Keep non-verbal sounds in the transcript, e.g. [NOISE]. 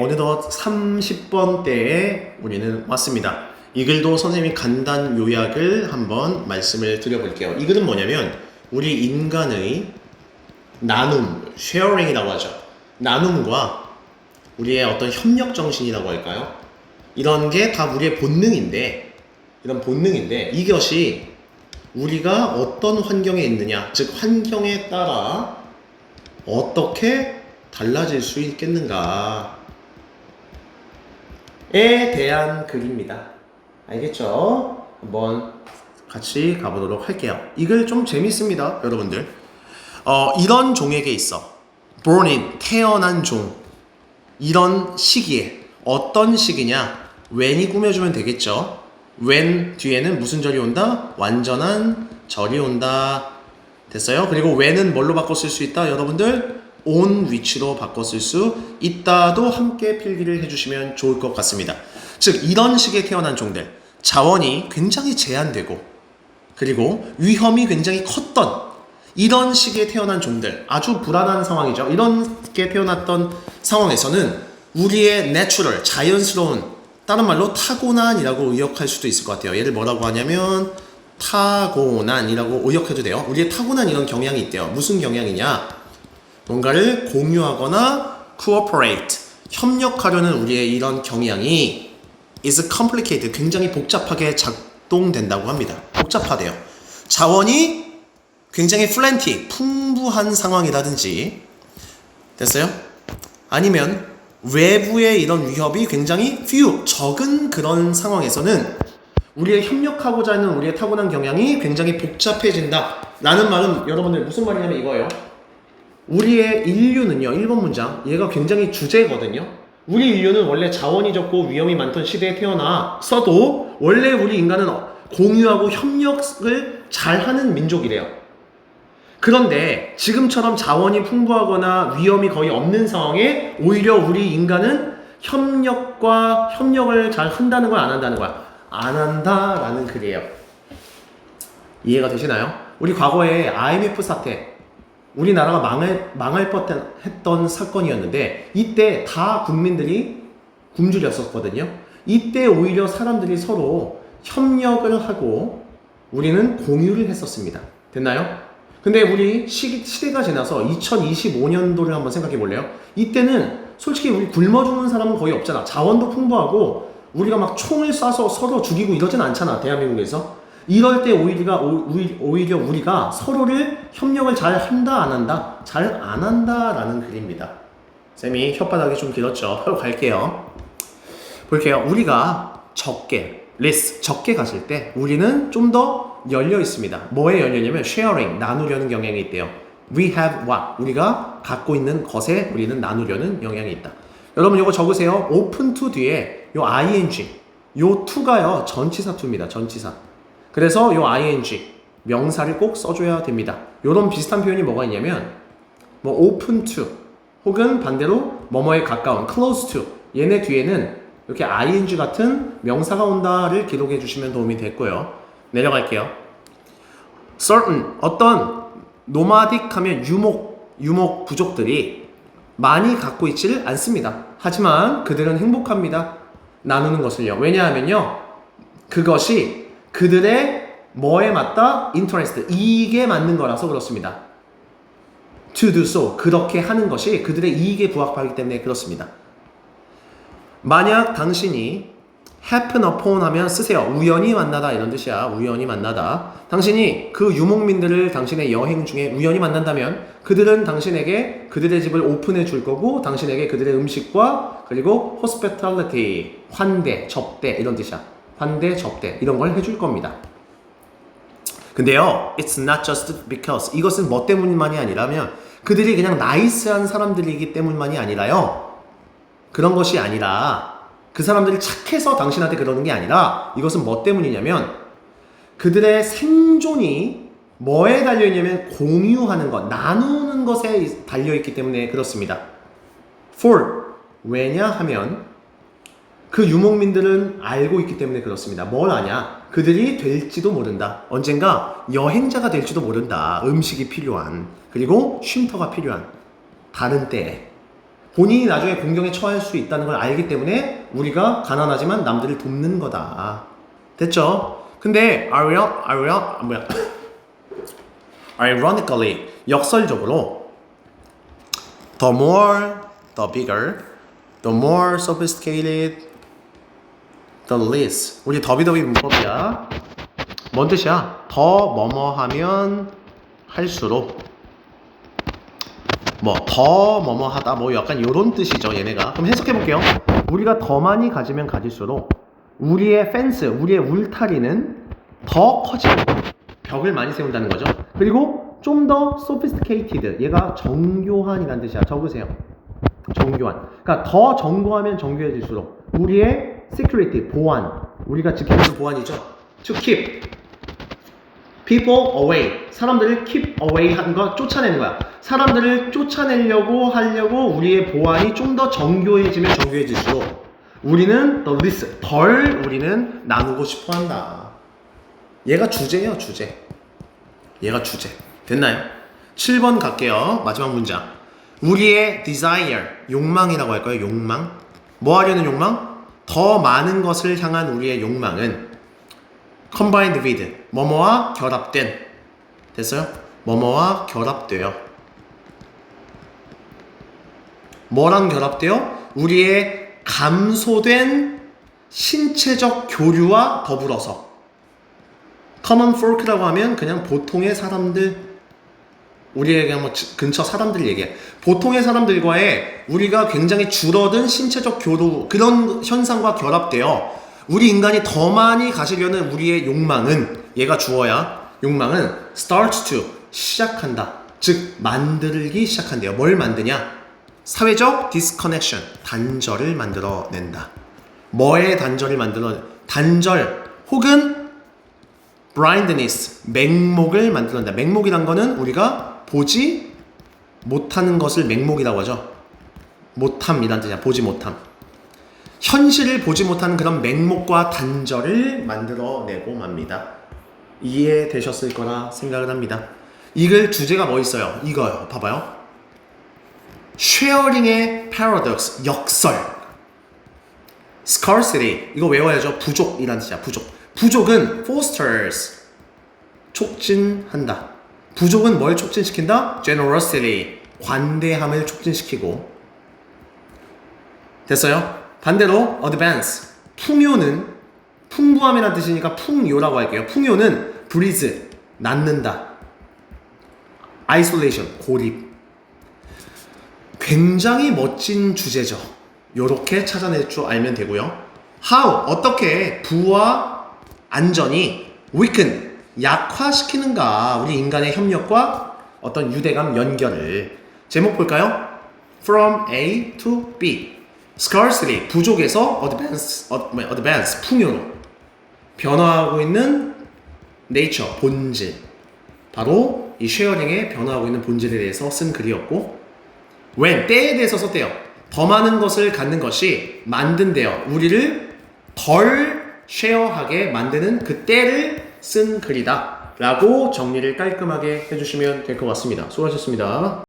어느덧 30번 때에 우리는 왔습니다. 이 글도 선생님이 간단 요약을 한번 말씀을 드려볼게요. 이 글은 뭐냐면 우리 인간의 나눔, 쉐어링이라고 하죠. 나눔과 우리의 어떤 협력 정신이라고 할까요? 이런 게 다 우리의 본능인데, 이런 본능인데 이것이 우리가 어떤 환경에 있느냐, 즉 환경에 따라 어떻게 달라질 수 있겠는가? 에 대한 글입니다. 알겠죠? 한번 같이 가보도록 할게요. 이 글 좀 재밌습니다, 여러분들. 어, 이런 종에게 있어. born in, 태어난 종. 이런 시기에, 어떤 시기냐? when이 꾸며주면 되겠죠? when 뒤에는 무슨 절이 온다? 완전한 절이 온다. 됐어요? 그리고 when은 뭘로 바꿔 쓸 수 있다? 여러분들 on 위치로 쓸수 있다도 함께 필기를 해주시면 좋을 것 같습니다. 즉 이런 식의 태어난 종들 자원이 굉장히 제한되고 그리고 위험이 굉장히 컸던 이런 식의 태어난 종들 아주 불안한 상황이죠. 이렇게 태어났던 상황에서는 우리의 내추럴 자연스러운 다른 말로 타고난이라고 의역할 수도 있을 것 같아요. 얘를 뭐라고 하냐면 타고난이라고 의역해도 돼요. 우리의 타고난 이런 경향이 있대요. 무슨 경향이냐? 뭔가를 공유하거나 cooperate 협력하려는 우리의 이런 경향이 is complicated 굉장히 복잡하게 작동된다고 합니다. 복잡하대요. 자원이 굉장히 plenty 풍부한 상황이라든지 됐어요? 아니면 외부의 이런 위협이 굉장히 few 적은 그런 상황에서는 우리의 협력하고자 하는 우리의 타고난 경향이 굉장히 복잡해진다. 라는 말은 여러분들 무슨 말이냐면 이거예요. 우리의 인류는요, 1번 문장, 얘가 굉장히 주제거든요. 우리 인류는 원래 자원이 적고 위험이 많던 시대에 태어나서도 원래 우리 인간은 공유하고 협력을 잘하는 민족이래요. 그런데 지금처럼 자원이 풍부하거나 위험이 거의 없는 상황에 오히려 우리 인간은 협력과 협력을 잘 한다는 거야, 안 한다는 거야? 안 한다라는 글이에요. 이해가 되시나요? 우리 과거에 IMF 사태, 우리나라가 망할, 망할 뻔했던 사건이었는데 이때 다 국민들이 굶주렸었거든요. 이때 오히려 사람들이 서로 협력을 하고 우리는 공유를 했었습니다. 됐나요? 근데 우리 시, 시대가 지나서 2025년도를 한번 생각해 볼래요? 이때는 솔직히 우리 굶어 죽는 사람은 거의 없잖아. 자원도 풍부하고 우리가 막 총을 쏴서 서로 죽이고 이러진 않잖아. 대한민국에서. 이럴 때 오히려, 오히려 우리가 서로를 협력을 잘 한다, 안 한다? 잘 안 한다라는 글입니다. 쌤이 혓바닥이 좀 길었죠. 바로 갈게요. 볼게요. 우리가 적게, less, 적게 갔을 때 우리는 좀 더 열려 있습니다. 뭐에 열려냐면 sharing, 나누려는 경향이 있대요. We have what? 우리가 갖고 있는 것에 우리는 나누려는 영향이 있다. 여러분 이거 적으세요. open to 뒤에 요 ing, 요 to가요 전치사 to입니다. 전치사. 그래서 요 ing 명사를 꼭 써줘야 됩니다. 요런 비슷한 표현이 뭐가 있냐면 뭐 open to 혹은 반대로 뭐뭐에 가까운 close to 얘네 뒤에는 이렇게 ing 같은 명사가 온다를 기록해 주시면 도움이 됐고요. 내려갈게요. certain 어떤 노마딕 하면 유목 유목 부족들이 많이 갖고 있지를 않습니다. 하지만 그들은 행복합니다. 나누는 것을요. 왜냐하면요. 그것이 그들의 뭐에 맞다? interest. 이익에 맞는 거라서 그렇습니다. to do so. 그렇게 하는 것이 그들의 이익에 부합하기 때문에 그렇습니다. 만약 당신이 happen upon 하면 쓰세요. 우연히 만나다 이런 뜻이야. 우연히 만나다. 당신이 그 유목민들을 당신의 여행 중에 우연히 만난다면 그들은 당신에게 그들의 집을 오픈해 줄 거고 당신에게 그들의 음식과 그리고 hospitality, 환대, 접대 이런 뜻이야. 환대, 접대 이런 걸 해줄 겁니다. 근데요, it's not just because 이것은 뭐 때문만이 아니라면 그들이 그냥 나이스한 사람들이기 때문만이 아니라요. 그런 것이 아니라 그 사람들이 착해서 당신한테 그러는 게 아니라 이것은 뭐 때문이냐면 그들의 생존이 뭐에 달려있냐면 공유하는 것, 나누는 것에 달려있기 때문에 그렇습니다. For 왜냐 하면 그 유목민들은 알고 있기 때문에 그렇습니다. 뭘 아냐? 그들이 될지도 모른다. 언젠가 여행자가 될지도 모른다. 음식이 필요한 그리고 쉼터가 필요한 다른 때에 본인이 나중에 공경에 처할 수 있다는 걸 알기 때문에 우리가 가난하지만 남들을 돕는 거다. 됐죠? 근데 아, [COUGHS] ironically 역설적으로 the more, the bigger, the more sophisticated, the less. 우리 더비더비 문법이야. 뭔 뜻이야? 더 뭐뭐 하면 할수록. 뭐 더 뭐뭐 하다. 뭐 약간 요런 뜻이죠 얘네가. 그럼 해석해 볼게요. 우리가 더 많이 가지면 가질수록 우리의 펜스 우리의 울타리는 더 커지고 벽을 많이 세운다는 거죠. 그리고 좀 더 sophisticated 얘가 정교한이라는 뜻이야. 적으세요 정교한 그러니까 더 정교하면 정교해질수록 우리의 security 보안 우리가 지키는 보안이죠 to keep people away. 사람들을 keep away 하는 거 쫓아내는 거야. 사람들을 쫓아내려고 하려고 우리의 보안이 좀 더 정교해지면 정교해질수록 우리는 the least 덜 우리는 나누고 싶어 한다. 얘가 주제예요, 주제. 얘가 주제. 됐나요? 7번 갈게요. 마지막 문장. 우리의 desire, 욕망이라고 할까요? 욕망. 뭐 하려는 욕망? 더 많은 것을 향한 우리의 욕망은 combined with 뭐뭐와 결합된 됐어요? 뭐뭐와 결합돼요. 뭐랑 결합돼요? 우리의 감소된 신체적 교류와 더불어서 common folk라고 하면 그냥 보통의 사람들 그냥 뭐 지- 근처 사람들 얘기해. 보통의 사람들과의 우리가 굉장히 줄어든 신체적 교류 그런 현상과 결합되어 우리 인간이 더 많이 가시려는 우리의 욕망은 얘가 주어야 욕망은 starts to 시작한다. 즉 만들기 시작한대요. 뭘 만드냐? 사회적 disconnection 단절을 만들어낸다. 뭐의 단절을 만들어? 단절 혹은 blindness 맹목을 만들어낸다. 맹목이란 거는 우리가 보지 못하는 것을 맹목이라고 하죠. 못함이란 뜻이야. 보지 못함. 현실을 보지 못하는 그런 맹목과 단절을 만들어내고 맙니다. 이해되셨을 거라 생각을 합니다. 이글 주제가 뭐 있어요? 이거요. 봐봐요. 쉐어링의 paradox, 역설. scarcity, 이거 외워야죠. 부족이라는 뜻이야. 부족. 부족은 fosters, 촉진한다. 부족은 뭘 촉진시킨다? generosity, 관대함을 촉진시키고. 됐어요? 반대로 advance, 풍요는 풍부함이라는 뜻이니까 풍요라고 할게요. 풍요는 breeze, 낳는다. isolation, 고립. 굉장히 멋진 주제죠. 요렇게 찾아낼 줄 알면 되고요. How, 어떻게 부와 안전이 weaken, 약화시키는가? 우리 인간의 협력과 어떤 유대감 연결을 제목 볼까요? From A to B. Scarcity, 부족에서 advance, 어, advance, 풍요로 변화하고 있는 nature, 본질. 바로 이 쉐어링의 변화하고 있는 본질에 대해서 쓴 글이었고 when, 때에 대해서 썼대요. 더 많은 것을 갖는 것이 만든대요. 우리를 덜 쉐어하게 만드는 그 때를 쓴 글이다 라고 정리를 깔끔하게 해주시면 될 것 같습니다. 수고하셨습니다